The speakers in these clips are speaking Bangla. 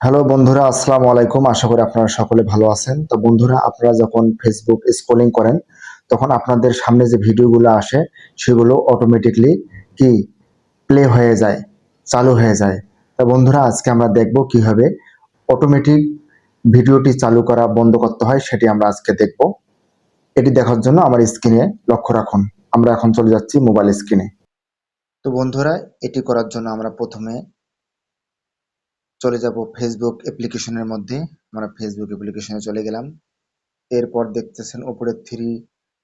হ্যালো বন্ধুরা, আসসালামু আলাইকুম। আশা করি আপনারা সকলে ভালো আছেন। তো বন্ধুরা, আপনারা যখন ফেসবুক স্ক্রলিং করেন, তখন আপনাদের সামনে যে ভিডিওগুলো আসে, সেগুলো অটোমেটিকলি কি? প্লে হয়ে যায়, চালু হয়ে যায়। তো বন্ধুরা, আজকে আমরা দেখব কীভাবে অটোমেটিক ভিডিওটি চালু করা বন্ধ করতে হয়, সেটি আমরা আজকে দেখব। এটি দেখার জন্য আমার স্ক্রিনে লক্ষ্য রাখুন। আমরা এখন চলে যাচ্ছি মোবাইল স্ক্রিনে তো বন্ধুরা, এটি করার জন্য আমরা প্রথমে চলে যাব ফেসবুক অ্যাপ্লিকেশনের মধ্যে। আমরা ফেসবুক অ্যাপ্লিকেশনে চলে গেলাম। এরপর দেখতেছেন উপরে থ্রি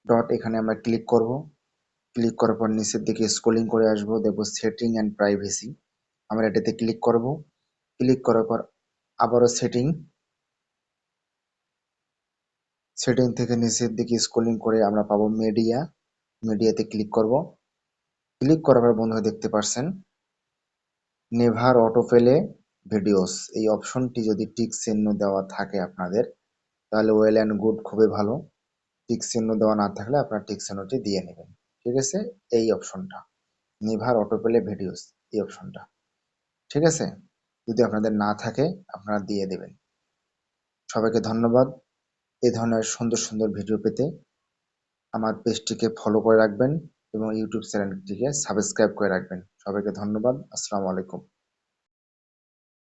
ডট এখানে আমরা ক্লিক করব। ক্লিক করার পর নিচের দিকে স্ক্রলিং করে আসব। দেখব সেটিং অ্যান্ড প্রাইভেসি আমরা এটাতে ক্লিক করব। ক্লিক করার পর আবারও সেটিং সেটিং থেকে নিচের দিকে স্ক্রলিং করে আমরা পাবো মিডিয়া মিডিয়াতে ক্লিক করব। ক্লিক করার পর বন্ধুরা দেখতে পারছেন। নেভার অটোপেলে ভিডিওস এই অপশনটি যদি টিক চিহ্ন দেওয়া থাকে আপনাদের, তাহলে ওয়েল অ্যান্ড গুড খুবই ভালো। টিক চিহ্ন দেওয়া না থাকলে আপনার টিক চিহ্নটি দিয়ে নেবেন। ঠিক আছে? এই অপশনটা নিভার অটোপেলে ভিডিওস এই অপশনটা ঠিক আছে? যদি আপনাদের না থাকে, আপনারা দিয়ে দেবেন। সবাইকে ধন্যবাদ। এই ধরনের সুন্দর সুন্দর ভিডিও পেতে আমার পেজটিকে ফলো করে রাখবেন এবং ইউটিউব চ্যানেলটিকে সাবস্ক্রাইব করে রাখবেন। সবাইকে ধন্যবাদ। আসসালামু আলাইকুম।